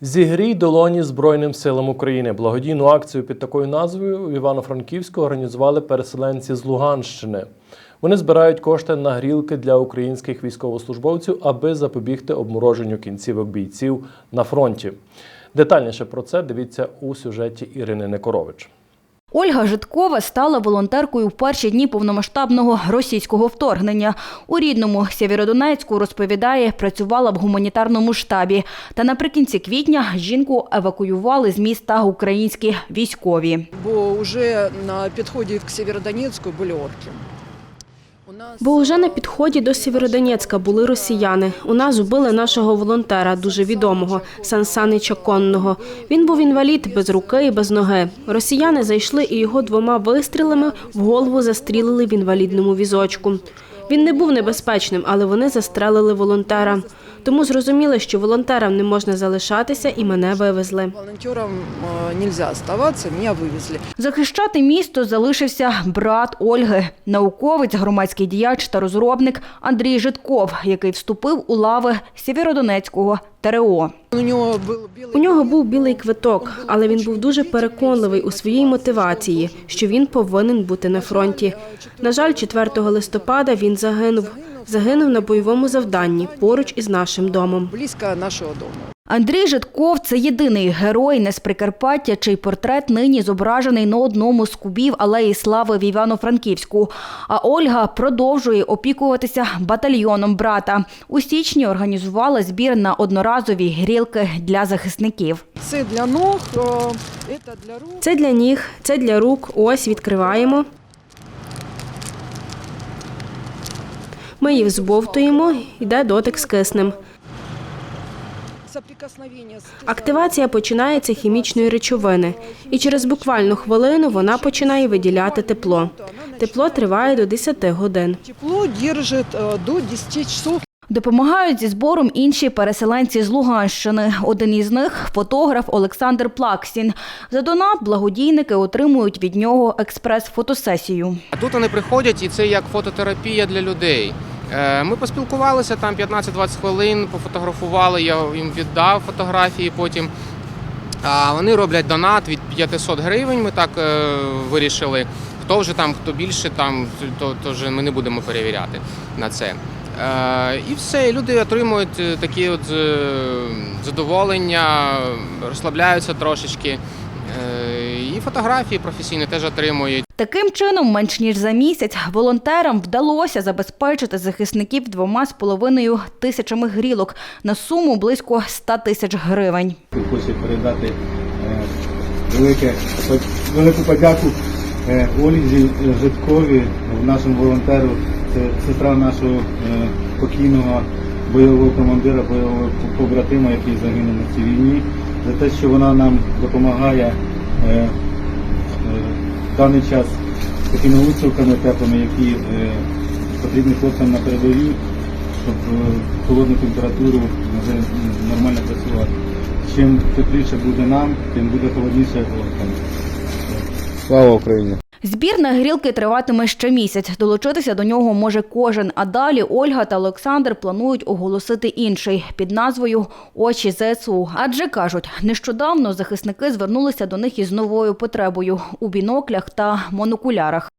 Зігрій долоні Збройним силам України. Благодійну акцію під такою назвою в Івано-Франківську організували переселенці з Луганщини. Вони збирають кошти на грілки для українських військовослужбовців, аби запобігти обмороженню кінцівок бійців на фронті. Детальніше про це дивіться у сюжеті Ірини Некорович. Ольга Житкова стала волонтеркою в перші дні повномасштабного російського вторгнення. У рідному Сєвєродонецьку розповідає, працювала в гуманітарному штабі. Та наприкінці квітня жінку евакуювали з міста українські військові. бо вже на підході к Сєвєродонецьку були орки. Бо уже на підході до Сєвєродонецька були росіяни. У нас убили нашого волонтера, дуже відомого Сансанича Конного. Він був інвалід без руки і без ноги. Росіяни зайшли і його двома вистрілами в голову застрілили в інвалідному візочку. Він не був небезпечним, але вони застрелили волонтера. Тому зрозуміли, що волонтерам не можна залишатися, і мене вивезли. волонтерам е, нельзя оставаться, меня вивезли. Захищати місто залишився брат Ольги, науковець, громадський діяч та розробник Андрій Житков, який вступив у лави Сєвєродонецького ТРО. У нього був білий У нього був білий квиток, але він був дуже переконливий у своїй мотивації, що він повинен бути на фронті. На жаль, 4 листопада він загинув. Загинув на бойовому завданні поруч із нашим домом. близько нашого дому. Андрій Житков це єдиний герой не з Прикарпаття, чий портрет нині зображений на одному з кубів алеї слави в Івано-Франківську. А Ольга продовжує опікуватися батальйоном брата. У січні організувала збір на одноразові грілки для захисників. Це для ног, це для рук. Це для ніг, це для рук. Ось відкриваємо. Ми їх збовтуємо, йде дотик з киснем. Активація починається хімічної речовини, і через буквально хвилину вона починає виділяти тепло. Тепло триває до 10 годин. тепло держить е, до 10 часов. Допомагають зі збором інші переселенці з Луганщини. Один із них фотограф Олександр Плаксін. За донат благодійники отримують від нього експрес-фотосесію. А тут вони приходять, і це як фототерапія для людей. Е, Ми поспілкувалися там 15-20 хвилин, пофотографували, я їм віддав фотографії потім. А вони роблять донат від 500 гривень. Ми так е, вирішили. Хто вже там, хто більше, там то, то вже ми не будемо перевіряти на це. Е, і все, люди отримують такі от задоволення, розслабляються трошечки. І фотографії професійні теж отримують. Таким чином, менш ніж за місяць, волонтерам вдалося забезпечити захисників двома з половиною тисячами грілок на суму близько 100 тисяч гривень. Хочу передати е, велике, велику подяку е, Ользі Житкові, нашому волонтеру, це сестра нашого е, покійного бойового командира, бойового побратима, який загинув на цій війні, за те, що вона нам допомагає даний час такими висилками теплими, які е, потрібні хлопцям на передовій, щоб е, холодну температуру нормально працювати. Чим тепліше буде нам, тим буде холодніше хлопцям. Слава Україні! Збір на грілки триватиме ще місяць. Долучитися до нього може кожен. А далі Ольга та Олександр планують оголосити інший під назвою Очі ЗСУ. Адже кажуть, нещодавно захисники звернулися до них із новою потребою у біноклях та монокулярах.